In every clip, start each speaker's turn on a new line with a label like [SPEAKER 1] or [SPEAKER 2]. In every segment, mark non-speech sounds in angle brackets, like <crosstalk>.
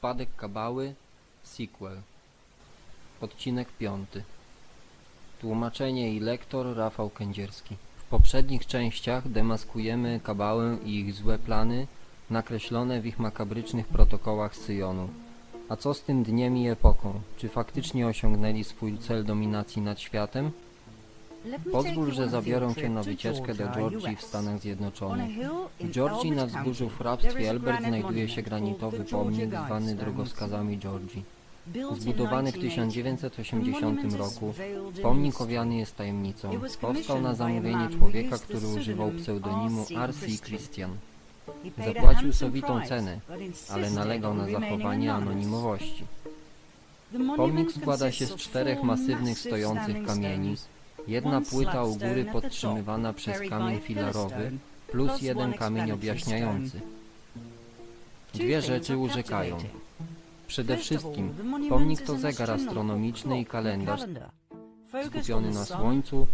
[SPEAKER 1] Upadek Kabały, sequel. Odcinek piąty. Tłumaczenie i lektor Rafał Kędzierski. W poprzednich częściach demaskujemy Kabałę i ich złe plany, nakreślone w ich makabrycznych protokołach Syjonu. A co z tym dniem i epoką? Czy faktycznie osiągnęli swój cel dominacji nad światem? Pozwól, że zabiorę Cię na wycieczkę do Georgii w Stanach Zjednoczonych. W Georgii na wzgórzu w hrabstwie Elbert znajduje się granitowy pomnik zwany drogowskazami Georgii. Zbudowany w 1980 roku, pomnik owiany jest tajemnicą. Powstał na zamówienie człowieka, który używał pseudonimu R.C. Christian. Zapłacił sowitą cenę, ale nalegał na zachowanie anonimowości. Pomnik składa się z czterech masywnych stojących kamieni, jedna płyta u góry podtrzymywana przez kamień filarowy, plus jeden kamień objaśniający. Dwie rzeczy urzekają. Przede wszystkim pomnik to zegar astronomiczny i kalendarz skupiony na Słońcu,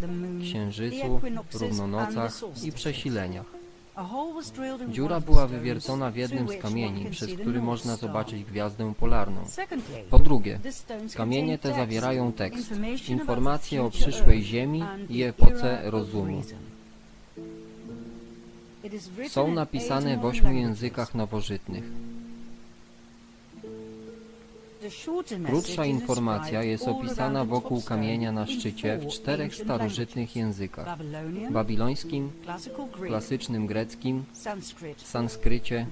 [SPEAKER 1] Księżycu, równonocach i przesileniach. Dziura była wywiercona w jednym z kamieni, przez który można zobaczyć gwiazdę polarną. Po drugie, kamienie te zawierają tekst, informacje o przyszłej Ziemi i epoce rozumu. Są napisane w ośmiu językach nowożytnych. Krótsza informacja jest opisana wokół kamienia na szczycie w czterech starożytnych językach. Babilońskim, klasycznym greckim, sanskrycie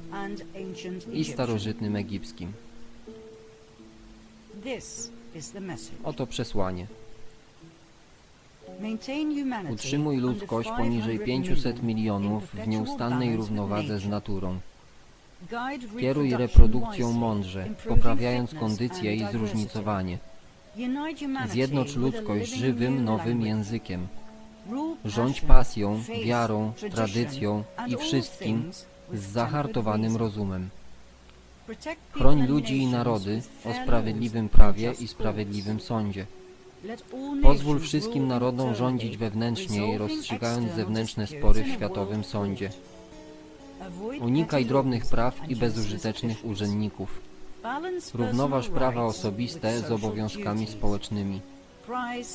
[SPEAKER 1] i starożytnym egipskim. Oto przesłanie. Utrzymuj ludzkość poniżej 500 milionów w nieustannej równowadze z naturą. Kieruj reprodukcją mądrze, poprawiając kondycję i zróżnicowanie. Zjednocz ludzkość żywym, nowym językiem. Rządź pasją, wiarą, tradycją i wszystkim z zahartowanym rozumem. Chroń ludzi i narody o sprawiedliwym prawie i sprawiedliwym sądzie. Pozwól wszystkim narodom rządzić wewnętrznie, rozstrzygając zewnętrzne spory w światowym sądzie. Unikaj drobnych praw i bezużytecznych urzędników. Równoważ prawa osobiste z obowiązkami społecznymi.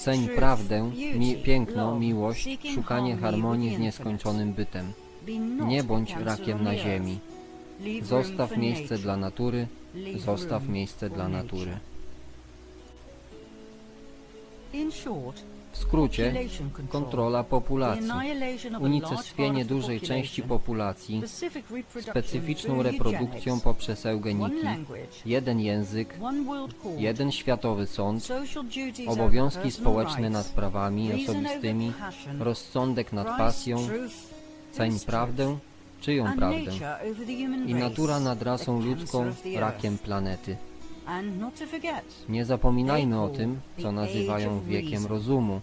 [SPEAKER 1] Ceń prawdę, mi piękno, miłość, szukanie harmonii z nieskończonym bytem. Nie bądź rakiem na ziemi. Zostaw miejsce dla natury, zostaw miejsce dla natury. W skrócie, kontrola populacji, unicestwienie dużej części populacji, specyficzną reprodukcją poprzez eugeniki, jeden język, jeden światowy sąd, obowiązki społeczne nad prawami osobistymi, rozsądek nad pasją, ceń prawdę, czyją prawdę. i natura nad rasą ludzką, rakiem planety. Nie zapominajmy o tym, co nazywają wiekiem rozumu,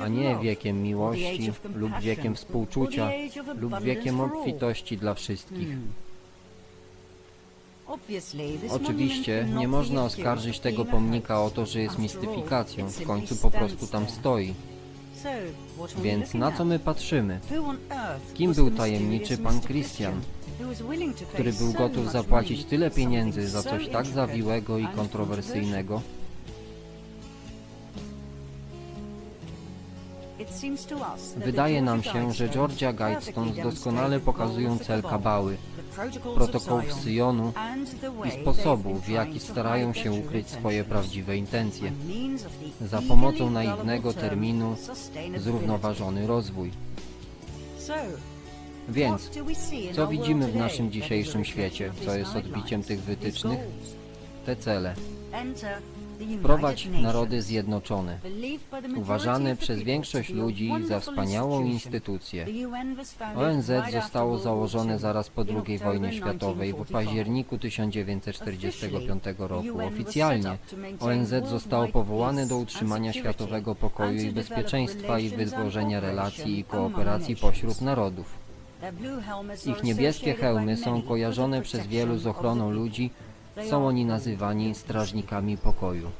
[SPEAKER 1] a nie wiekiem miłości lub wiekiem współczucia lub wiekiem obfitości dla wszystkich. Oczywiście nie można oskarżyć tego pomnika o to, że jest mistyfikacją, w końcu po prostu tam stoi. Więc na co my patrzymy? Kim był tajemniczy pan Christian, który był gotów zapłacić tyle pieniędzy za coś tak zawiłego i kontrowersyjnego? Wydaje nam się, że Georgia Guidestones doskonale pokazują cel Kabały, protokołów Syjonu i sposobu, w jaki starają się ukryć swoje prawdziwe intencje za pomocą naiwnego terminu zrównoważony rozwój. Więc, co widzimy w naszym dzisiejszym świecie, co jest odbiciem tych wytycznych? Te cele. Wprowadź narody zjednoczone, uważane przez większość ludzi za wspaniałą instytucję. ONZ zostało założone zaraz po II wojnie światowej w październiku 1945 roku. Oficjalnie ONZ zostało powołane do utrzymania światowego pokoju i bezpieczeństwa i wytworzenia relacji i kooperacji pośród narodów. Ich niebieskie hełmy są kojarzone przez wielu z ochroną ludzi, są oni nazywani strażnikami pokoju.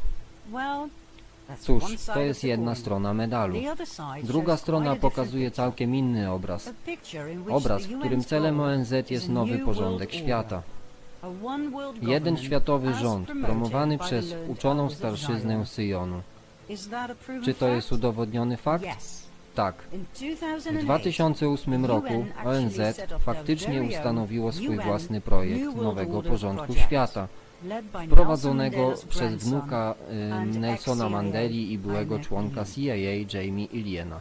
[SPEAKER 1] Cóż, to jest jedna strona medalu. Druga strona pokazuje całkiem inny obraz. Obraz, w którym celem ONZ jest nowy porządek świata. Jeden światowy rząd, promowany przez uczoną starszyznę Syjonu. Czy to jest udowodniony fakt? Tak. W 2008 roku ONZ faktycznie ustanowiło swój własny projekt nowego porządku świata, prowadzonego przez wnuka y, Nelsona Mandeli i byłego członka CIA Jamie Iliena.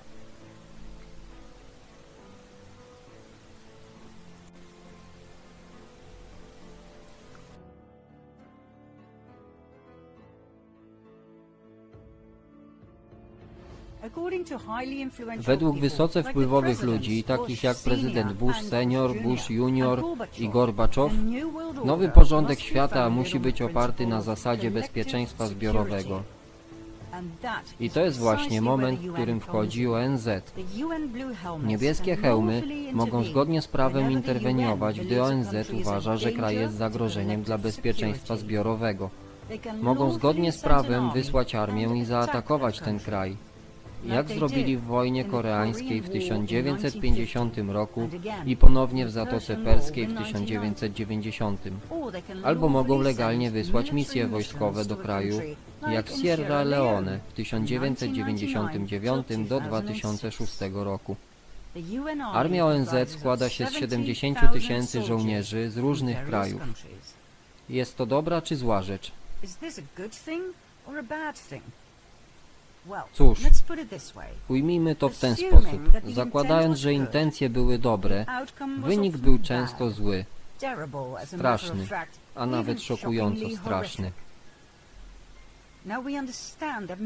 [SPEAKER 1] Według wysoce wpływowych ludzi, takich jak prezydent Bush senior, Bush junior i Gorbaczow, nowy porządek świata musi być oparty na zasadzie bezpieczeństwa zbiorowego. I to jest właśnie moment, w którym wchodzi ONZ. Niebieskie hełmy mogą zgodnie z prawem interweniować, gdy ONZ uważa, że kraj jest zagrożeniem dla bezpieczeństwa zbiorowego. Mogą zgodnie z prawem wysłać armię i zaatakować ten kraj. Jak zrobili w wojnie koreańskiej w 1950 roku i ponownie w Zatoce Perskiej w 1990. Albo mogą legalnie wysłać misje wojskowe do kraju, jak w Sierra Leone w 1999 do 2006 roku. Armia ONZ składa się z 70 tysięcy żołnierzy z różnych krajów. Jest to dobra czy zła rzecz? Cóż, ujmijmy to w ten sposób. Zakładając, że intencje były dobre, wynik był często zły, straszny, a nawet szokująco straszny.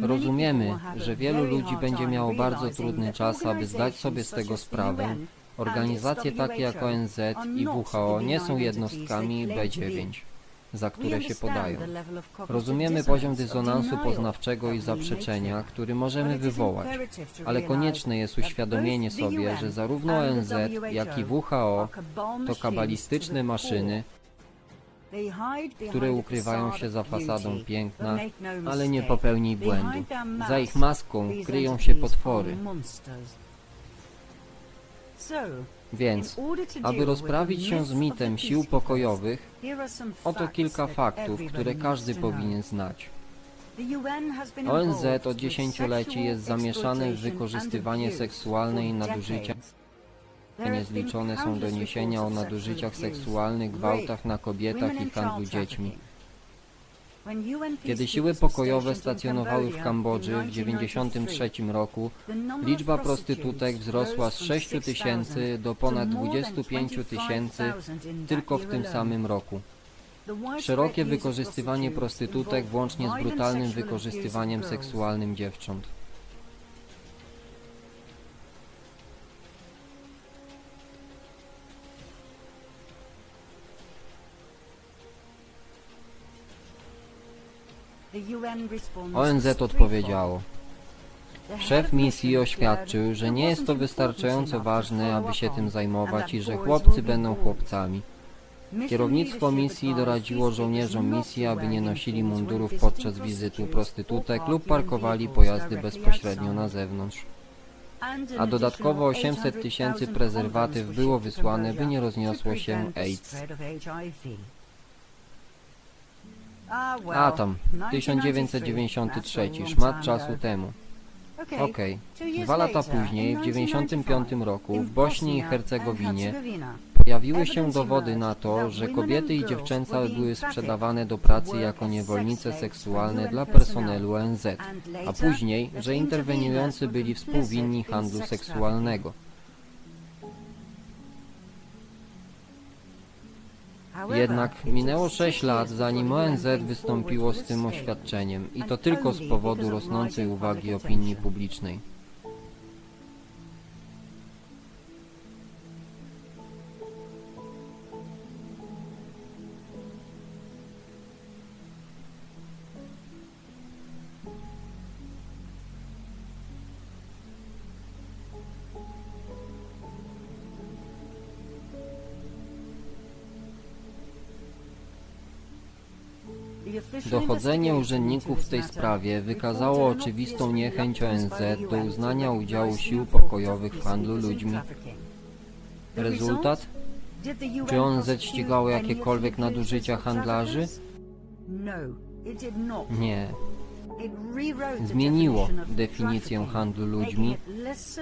[SPEAKER 1] Rozumiemy, że wielu ludzi będzie miało bardzo trudny czas, aby zdać sobie z tego sprawę. Organizacje takie jak ONZ i WHO nie są jednostkami B9 za które się podają. Rozumiemy poziom dysonansu poznawczego i zaprzeczenia, który możemy wywołać, ale konieczne jest uświadomienie sobie, że zarówno ONZ, jak i WHO to kabalistyczne maszyny, które ukrywają się za fasadą piękna, ale nie popełnij błędu. Za ich maską kryją się potwory. Więc, aby rozprawić się z mitem sił pokojowych, oto kilka faktów, które każdy powinien znać. ONZ od dziesięcioleci jest zamieszane w wykorzystywanie seksualne i nadużycia. Niezliczone są doniesienia o nadużyciach seksualnych, gwałtach na kobietach i handlu dziećmi. Kiedy siły pokojowe stacjonowały w Kambodży w 1993 roku, liczba prostytutek wzrosła z 6 tysięcy do ponad 25 tysięcy tylko w tym samym roku. Szerokie wykorzystywanie prostytutek włącznie z brutalnym wykorzystywaniem seksualnym dziewcząt. ONZ odpowiedziało. Szef misji oświadczył, że nie jest to wystarczająco ważne, aby się tym zajmować i że chłopcy będą chłopcami. Kierownictwo misji doradziło żołnierzom misji, aby nie nosili mundurów podczas wizyt u prostytutek lub parkowali pojazdy bezpośrednio na zewnątrz. A dodatkowo 800 tysięcy prezerwatyw było wysłane, by nie rozniosło się AIDS. A tam, 1993, szmat czasu temu. Okej, dwa lata później, w 95 roku, w Bośni i Hercegowinie pojawiły się dowody na to, że kobiety i dziewczęta były sprzedawane do pracy jako niewolnice seksualne dla personelu ONZ, a później, że interweniujący byli współwinni handlu seksualnego. Jednak minęło 6 lat, zanim ONZ wystąpiło z tym oświadczeniem i to tylko z powodu rosnącej uwagi opinii publicznej. Dochodzenie urzędników w tej sprawie wykazało oczywistą niechęć ONZ do uznania udziału sił pokojowych w handlu ludźmi. Rezultat? Czy ONZ ścigało jakiekolwiek nadużycia handlarzy? Nie.
[SPEAKER 2] Zmieniło definicję handlu ludźmi,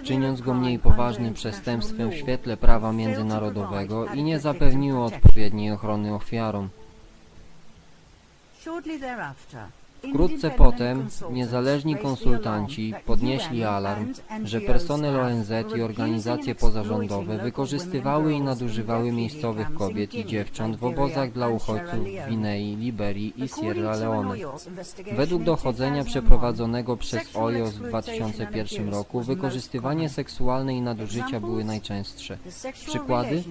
[SPEAKER 2] czyniąc go mniej poważnym przestępstwem w świetle prawa międzynarodowego i nie zapewniło
[SPEAKER 1] odpowiedniej ochrony ofiarom. shortly thereafter, Wkrótce potem niezależni konsultanci podnieśli alarm, że personel ONZ i organizacje pozarządowe wykorzystywały i nadużywały miejscowych kobiet i dziewcząt w obozach dla uchodźców w Gwinei, Liberii i Sierra Leone. Według dochodzenia przeprowadzonego przez OIOS w 2001 roku wykorzystywanie seksualne i nadużycia były najczęstsze. Przykłady?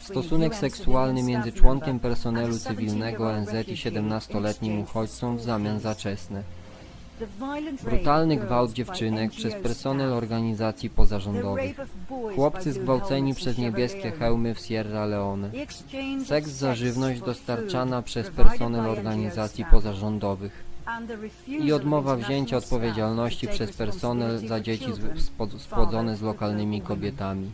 [SPEAKER 1] Stosunek seksualny między członkiem personelu cywilnego ONZ i 17-letnim uchodźcą w zamian za czesne. Brutalny gwałt dziewczynek przez personel organizacji pozarządowych. Chłopcy zgwałceni przez niebieskie hełmy w Sierra Leone. Seks za żywność dostarczana przez personel organizacji pozarządowych. I odmowa wzięcia odpowiedzialności przez personel za dzieci spłodzone z lokalnymi kobietami.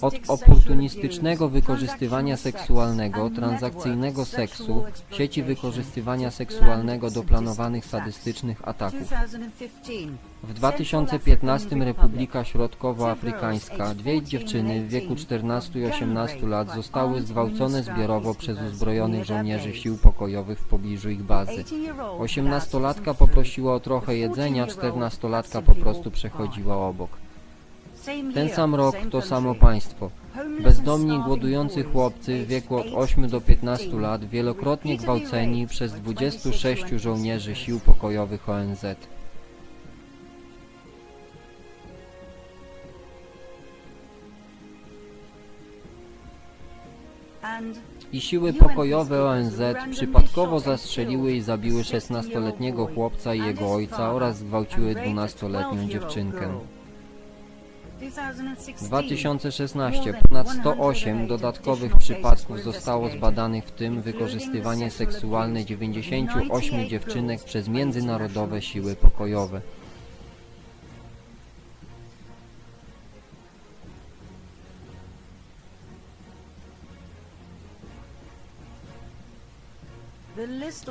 [SPEAKER 1] Od oportunistycznego wykorzystywania seksualnego, transakcyjnego seksu, sieci wykorzystywania seksualnego do planowanych sadystycznych ataków. W 2015 Republika Środkowoafrykańska dwie dziewczyny w wieku 14 i 18 lat zostały zgwałcone zbiorowo przez uzbrojonych żołnierzy sił pokojowych w pobliżu ich bazy. 18-latka poprosiła o trochę jedzenia, 14-latka po prostu przechodziła obok. Ten sam rok, to samo państwo. Bezdomni, głodujący chłopcy w wieku od 8 do 15 lat, wielokrotnie gwałceni przez 26 żołnierzy sił pokojowych ONZ. I siły pokojowe ONZ przypadkowo zastrzeliły i zabiły 16-letniego chłopca i jego ojca oraz zgwałciły 12-letnią dziewczynkę. 2016 ponad 108 dodatkowych przypadków zostało zbadanych, w tym wykorzystywanie seksualne 98 dziewczynek przez międzynarodowe siły pokojowe.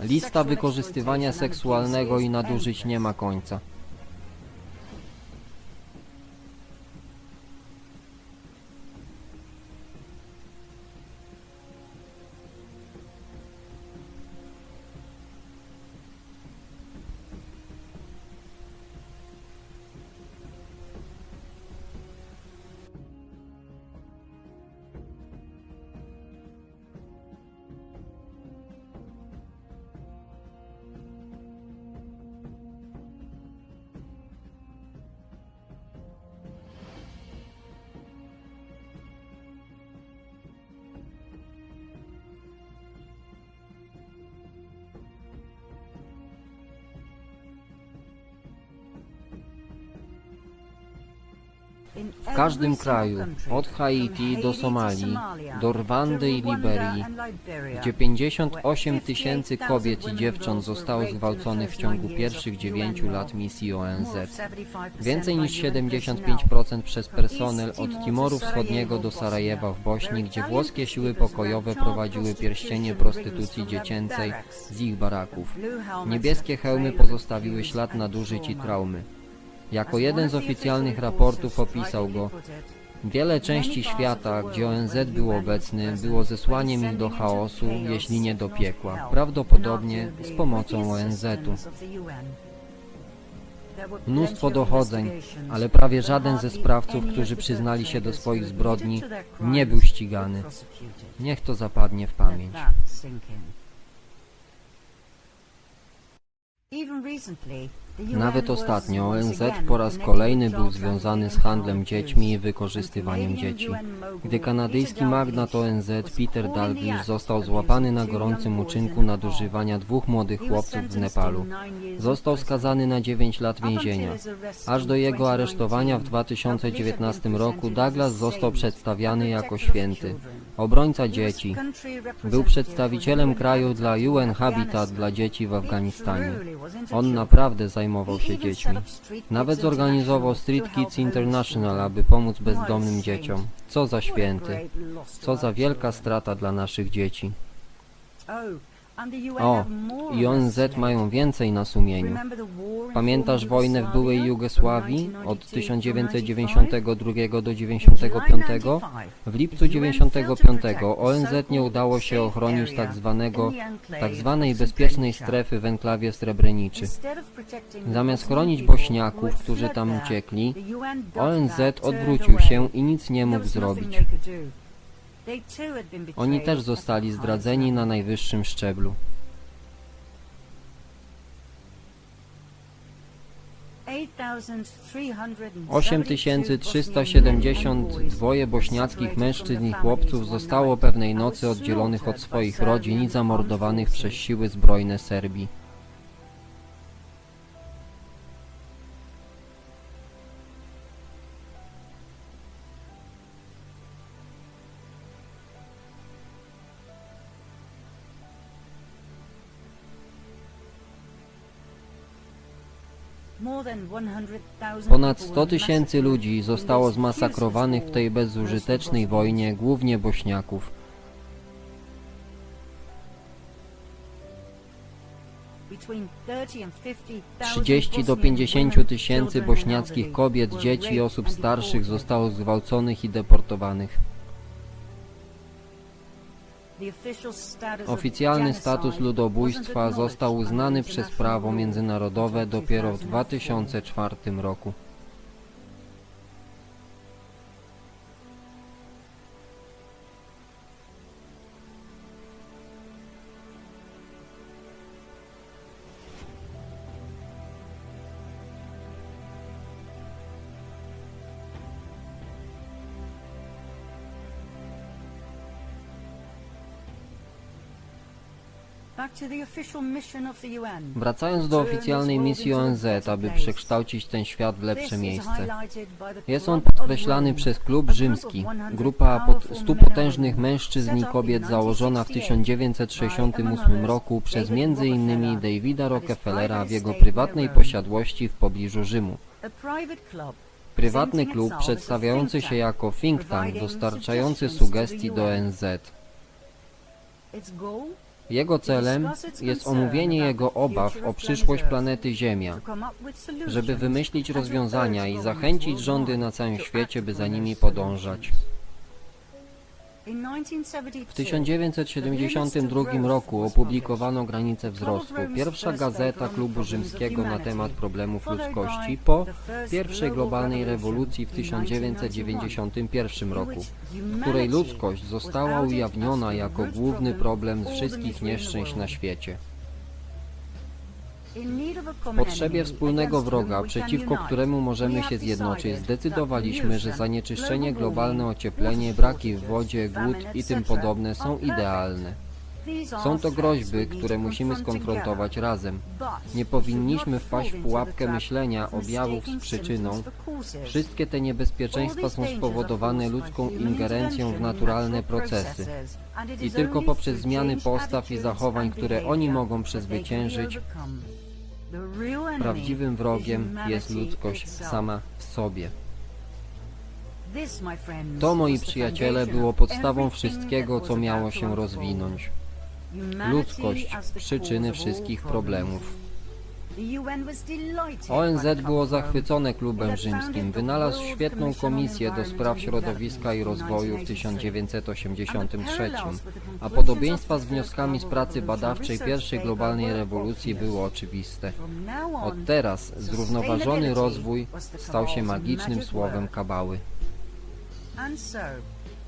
[SPEAKER 1] Lista wykorzystywania seksualnego i nadużyć nie ma końca.
[SPEAKER 2] W każdym kraju, od Haiti do Somalii, do Rwandy i Liberii,
[SPEAKER 1] gdzie 58 tysięcy kobiet i dziewcząt zostało zgwałconych w ciągu pierwszych 9 lat misji ONZ. Więcej niż 75% przez personel od Timoru Wschodniego do Sarajewa w Bośni, gdzie włoskie siły pokojowe prowadziły pierścienie prostytucji dziecięcej z ich baraków. Niebieskie hełmy pozostawiły ślad nadużyć i traumy. Jako jeden z oficjalnych raportów opisał go, Wiele części świata, gdzie ONZ był obecny, było zesłaniem ich do chaosu, jeśli nie do piekła, prawdopodobnie z pomocą ONZ-u. Mnóstwo dochodzeń, ale prawie żaden ze sprawców, którzy przyznali się do swoich zbrodni, nie był ścigany. Niech to zapadnie w pamięć. Nawet ostatnio ONZ po raz kolejny był związany z handlem dziećmi i wykorzystywaniem dzieci. Gdy kanadyjski magnat ONZ Peter Dalglish został złapany na gorącym uczynku nadużywania dwóch młodych chłopców w Nepalu, został skazany na 9 lat więzienia. Aż do jego aresztowania w 2019 roku Douglas został przedstawiany jako święty. obrońca dzieci. Był przedstawicielem kraju dla UN Habitat dla dzieci w Afganistanie. On naprawdę zajmował się dziećmi. Nawet zorganizował Street Kids International, aby pomóc bezdomnym dzieciom. Co za święty. Co za wielka strata dla naszych dzieci. O, i ONZ mają więcej na sumieniu. Pamiętasz wojnę w byłej Jugosławii od 1992 do 95? W lipcu 95 ONZ nie udało się ochronić tak zwanego, tak zwanej bezpiecznej strefy w enklawie Srebreniczy. Zamiast chronić Bośniaków, którzy tam uciekli, ONZ odwrócił się i nic nie mógł zrobić. Oni też zostali zdradzeni na najwyższym szczeblu. 8372 bośniackich mężczyzn i chłopców zostało pewnej nocy oddzielonych od swoich rodzin i zamordowanych przez siły zbrojne Serbii. Ponad 100 tysięcy ludzi zostało zmasakrowanych w tej bezużytecznej wojnie, głównie Bośniaków. 30 do 50 tysięcy bośniackich kobiet, dzieci i osób starszych zostało zgwałconych i deportowanych. Oficjalny status ludobójstwa został uznany przez prawo międzynarodowe dopiero w 2004 roku. Wracając do oficjalnej misji ONZ, aby przekształcić ten świat w lepsze miejsce. Jest on podkreślany przez Klub Rzymski, grupa pod 100 potężnych mężczyzn i kobiet założona w 1968 roku przez m.in. Davida Rockefellera w jego prywatnej posiadłości w pobliżu Rzymu. Prywatny klub przedstawiający się jako think tank dostarczający sugestii do ONZ. Jego celem jest omówienie jego obaw o przyszłość planety Ziemia, żeby wymyślić rozwiązania i zachęcić rządy na całym świecie, by za nimi podążać. W 1972 roku opublikowano granice wzrostu, pierwsza gazeta klubu rzymskiego na temat problemów ludzkości po pierwszej globalnej rewolucji w 1991 roku, w której ludzkość została ujawniona jako główny problem wszystkich nieszczęść na świecie. W potrzebie wspólnego wroga, przeciwko któremu możemy się zjednoczyć, zdecydowaliśmy, że zanieczyszczenie, globalne ocieplenie, braki w wodzie, głód i tym podobne są idealne. Są to groźby, które musimy skonfrontować razem. Nie powinniśmy wpaść w pułapkę myślenia objawów z przyczyną. Wszystkie te niebezpieczeństwa są spowodowane ludzką ingerencją w naturalne procesy. I tylko poprzez zmiany postaw i zachowań, które oni mogą przezwyciężyć, prawdziwym wrogiem jest ludzkość sama w sobie. To, moi przyjaciele, było podstawą wszystkiego, co miało się rozwinąć. Ludzkość, przyczyny wszystkich problemów. ONZ było zachwycone klubem rzymskim. Wynalazł świetną komisję do spraw środowiska i rozwoju w 1983, a podobieństwa z wnioskami z pracy badawczej pierwszej globalnej rewolucji były oczywiste. Od teraz zrównoważony rozwój stał się magicznym słowem kabały.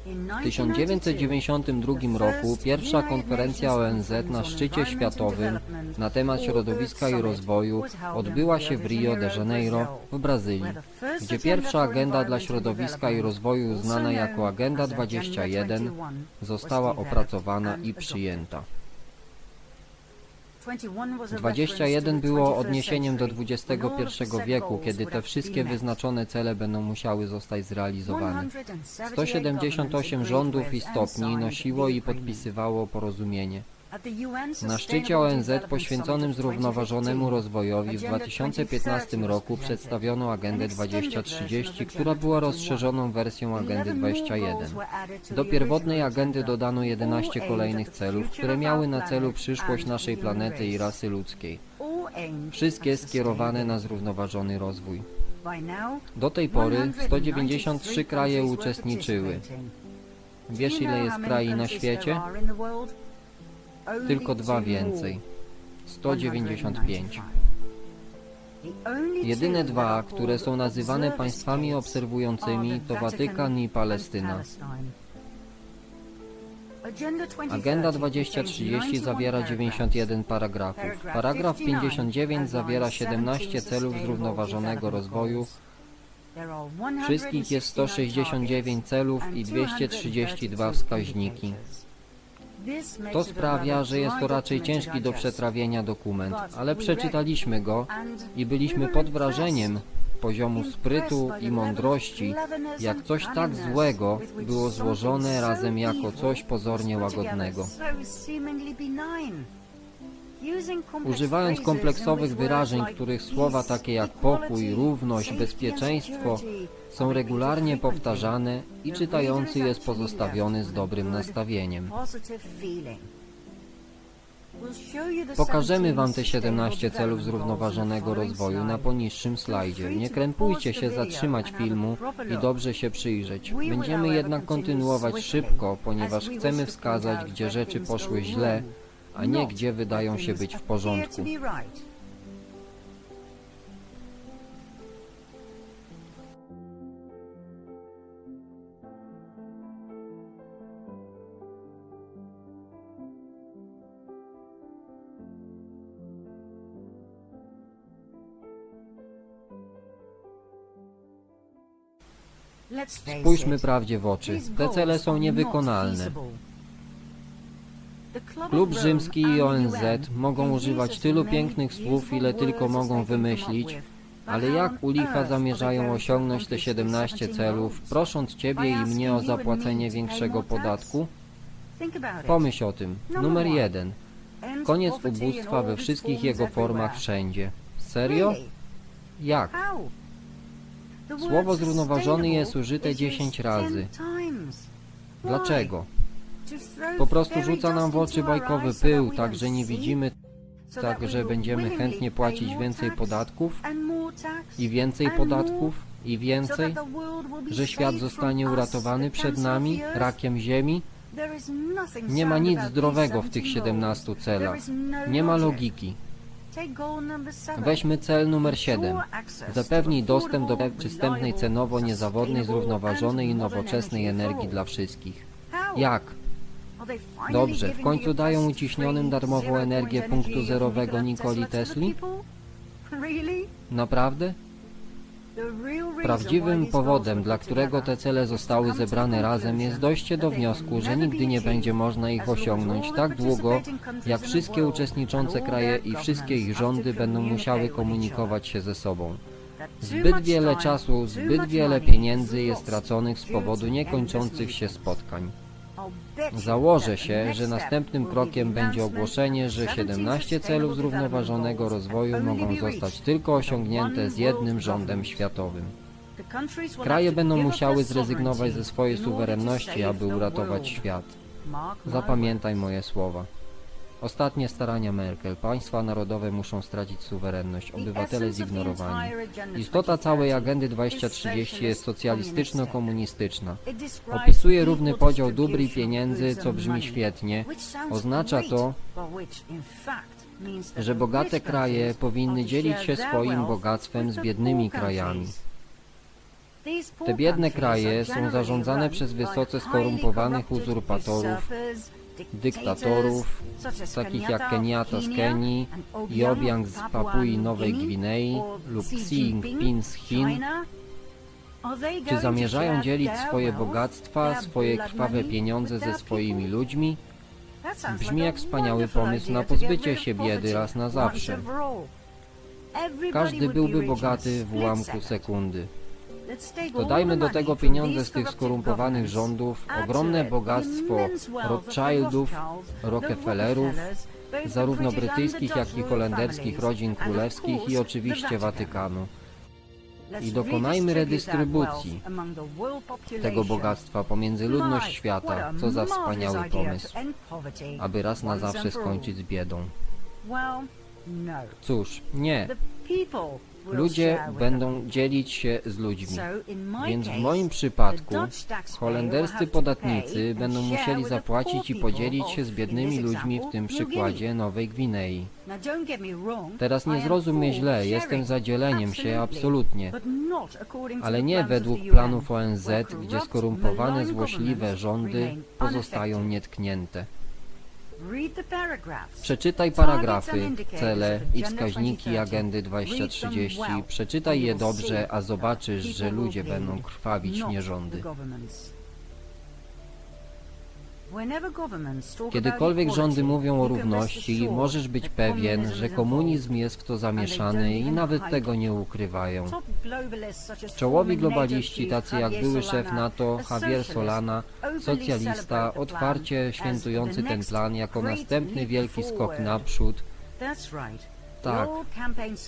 [SPEAKER 1] W 1992 roku pierwsza konferencja ONZ na szczycie światowym na temat środowiska i rozwoju odbyła się w Rio de Janeiro w Brazylii, gdzie pierwsza agenda dla środowiska i rozwoju znana jako Agenda 21 została opracowana i przyjęta. 21 było odniesieniem do XXI wieku, kiedy te wszystkie wyznaczone cele będą musiały zostać zrealizowane. 178 rządów i stopni nosiło i podpisywało porozumienie. Na szczycie ONZ poświęconym zrównoważonemu rozwojowi w 2015 roku przedstawiono Agendę 2030, która była rozszerzoną wersją Agendy 21. Do pierwotnej agendy dodano 11 kolejnych celów, które miały na celu przyszłość naszej planety i rasy ludzkiej. Wszystkie skierowane na zrównoważony rozwój. Do tej pory 193 kraje uczestniczyły. Wiesz ile jest krajów na świecie? Tylko dwa więcej. 195. Jedyne dwa, które są nazywane państwami obserwującymi, to Watykan i Palestyna. Agenda 2030 zawiera 91 paragrafów. Paragraf 59 zawiera 17 celów zrównoważonego rozwoju. Wszystkich jest 169 celów i 232 wskaźniki. To sprawia, że jest to raczej ciężki do przetrawienia dokument, ale przeczytaliśmy go i byliśmy pod wrażeniem poziomu sprytu i mądrości, jak coś tak złego było złożone razem jako coś pozornie łagodnego. Używając kompleksowych wyrażeń, których słowa takie jak pokój, równość, bezpieczeństwo są regularnie powtarzane i czytający jest pozostawiony z dobrym nastawieniem. Pokażemy Wam te 17 celów zrównoważonego rozwoju na poniższym slajdzie. Nie krępujcie się zatrzymać filmu i dobrze się przyjrzeć. Będziemy jednak kontynuować szybko, ponieważ chcemy wskazać, gdzie rzeczy poszły źle, a nie gdzie wydają się być w porządku. Spójrzmy prawdzie w oczy. Te cele są niewykonalne. Klub Rzymski i ONZ mogą używać tylu pięknych słów, ile tylko mogą wymyślić, ale jak u licha zamierzają osiągnąć te 17 celów, prosząc Ciebie i mnie o zapłacenie większego podatku? Pomyśl o tym. Numer jeden. Koniec ubóstwa we wszystkich jego formach wszędzie. Serio? Jak?
[SPEAKER 2] Słowo zrównoważony jest użyte 10 razy.
[SPEAKER 1] Dlaczego? Po prostu rzuca nam w oczy bajkowy pył, tak że nie widzimy, tak że będziemy chętnie płacić więcej podatków i więcej podatków i więcej, że świat zostanie uratowany przed nami, rakiem ziemi. Nie ma nic zdrowego w tych 17 celach. Nie ma logiki. Weźmy cel numer 7. Zapewnij dostęp do przystępnej cenowo, niezawodnej, zrównoważonej i nowoczesnej energii dla wszystkich. Jak? Dobrze, w końcu dają uciśnionym darmową energię punktu zerowego Nikoli Tesli? <laughs> Naprawdę? Prawdziwym powodem, dla którego te cele zostały zebrane razem jest dojście do wniosku, że nigdy nie będzie można ich osiągnąć tak długo, jak wszystkie uczestniczące kraje i wszystkie ich rządy będą musiały komunikować się ze sobą. Zbyt wiele czasu, zbyt wiele pieniędzy jest straconych z powodu niekończących się spotkań. Założę się, że następnym krokiem będzie ogłoszenie, że 17 celów zrównoważonego rozwoju mogą zostać tylko osiągnięte z jednym rządem światowym. Kraje będą musiały zrezygnować ze swojej suwerenności, aby uratować świat. Zapamiętaj moje słowa. Ostatnie starania Merkel. Państwa narodowe muszą stracić suwerenność, obywatele zignorowani. Istota całej agendy 2030 jest socjalistyczno-komunistyczna. Opisuje równy podział dóbr i pieniędzy, co brzmi świetnie. Oznacza to, że bogate kraje powinny dzielić się swoim bogactwem z biednymi krajami. Te biedne kraje są zarządzane przez wysoce skorumpowanych uzurpatorów, dyktatorów, takich jak Kenyatta z Kenii i z Papui Nowej Gwinei lub Xi Jinping z Chin, czy zamierzają dzielić swoje bogactwa, swoje krwawe pieniądze ze swoimi ludźmi?
[SPEAKER 2] Brzmi jak wspaniały pomysł na pozbycie się biedy raz na zawsze.
[SPEAKER 1] Każdy byłby bogaty w ułamku sekundy.
[SPEAKER 2] Dodajmy do tego pieniądze z tych skorumpowanych rządów, ogromne bogactwo Rothschildów, Rockefellerów,
[SPEAKER 1] zarówno brytyjskich, jak i holenderskich rodzin królewskich i oczywiście Watykanu.
[SPEAKER 2] I dokonajmy redystrybucji
[SPEAKER 1] Tego bogactwa pomiędzy ludność świata, co za wspaniały pomysł, aby raz na zawsze skończyć z biedą. Cóż, nie, ludzie będą dzielić się z ludźmi. Więc w moim przypadku holenderscy podatnicy będą musieli zapłacić i podzielić się z biednymi ludźmi w tym przykładzie Nowej Gwinei. Teraz nie zrozum mnie źle, jestem za dzieleniem się absolutnie, ale nie według planów ONZ, gdzie skorumpowane, złośliwe rządy pozostają nietknięte. Przeczytaj paragrafy, cele i wskaźniki Agendy 2030. Przeczytaj je dobrze, a zobaczysz, że ludzie będą krwawić nierządy. Kiedykolwiek rządy mówią o równości, możesz być pewien, że komunizm jest w to zamieszany i nawet tego nie ukrywają. Czołowi globaliści, tacy jak były szef NATO Javier Solana, socjalista, otwarcie świętujący ten plan jako następny wielki skok naprzód, tak,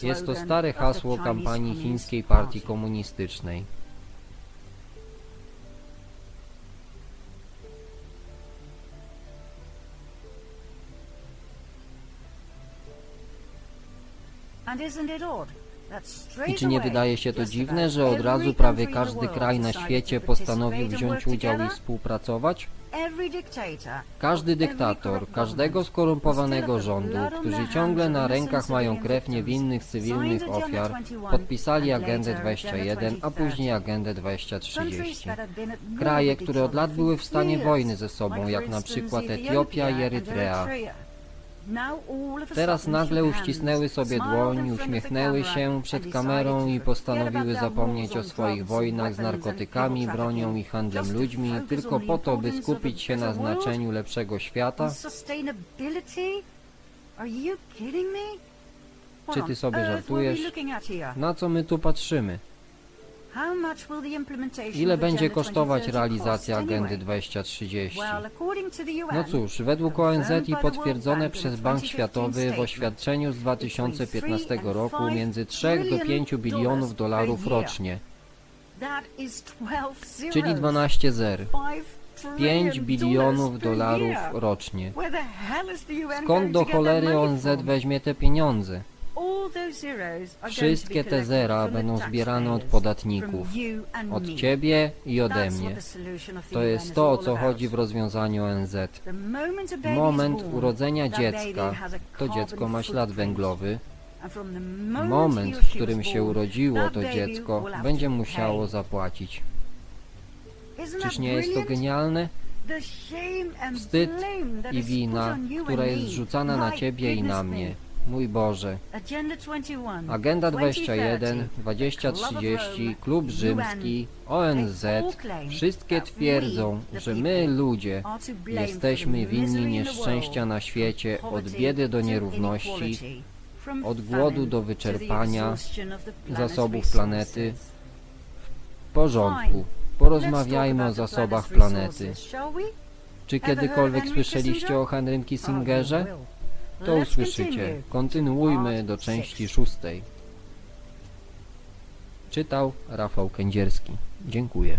[SPEAKER 1] jest to stare hasło kampanii chińskiej partii komunistycznej. I czy nie wydaje się to dziwne, że od razu prawie każdy kraj na świecie postanowił wziąć udział i współpracować? Każdy dyktator, każdego skorumpowanego rządu, którzy ciągle na rękach mają krew niewinnych cywilnych ofiar, podpisali Agendę 21, a później Agendę 2030. Kraje, które od lat były w stanie wojny ze sobą, jak na przykład Etiopia i Erytrea, Teraz nagle uścisnęły sobie dłoń, uśmiechnęły się przed kamerą i postanowiły zapomnieć o swoich wojnach z narkotykami, bronią i handlem ludźmi, tylko po to, by skupić się na znaczeniu lepszego świata? Czy ty sobie żartujesz? Na co my tu patrzymy? Ile będzie kosztować realizacja Agendy 2030? No cóż, według ONZ i potwierdzone przez Bank Światowy w oświadczeniu z 2015 roku między 3 do 5 bilionów dolarów rocznie, czyli 12 zer. 5 bilionów dolarów rocznie. Skąd do cholery ONZ weźmie te pieniądze? Wszystkie te zera będą zbierane od podatników, od ciebie i ode mnie. To jest to, o co chodzi w rozwiązaniu ONZ. Moment urodzenia dziecka, to dziecko ma ślad węglowy. Moment, w którym się urodziło to dziecko, będzie musiało zapłacić. Czyż nie jest to genialne? Wstyd i wina, która jest zrzucana na ciebie i na mnie. Mój Boże. Agenda 21, 2030, Klub Rzymski, ONZ, wszystkie twierdzą, że my, ludzie, jesteśmy winni nieszczęścia na świecie od biedy do nierówności, od głodu do wyczerpania zasobów planety. W porządku, porozmawiajmy o zasobach planety. Czy kiedykolwiek słyszeliście o Henrym Kissingerze? To usłyszycie. Kontynuujmy do części szóstej. Czytał Rafał Kędzierski. Dziękuję.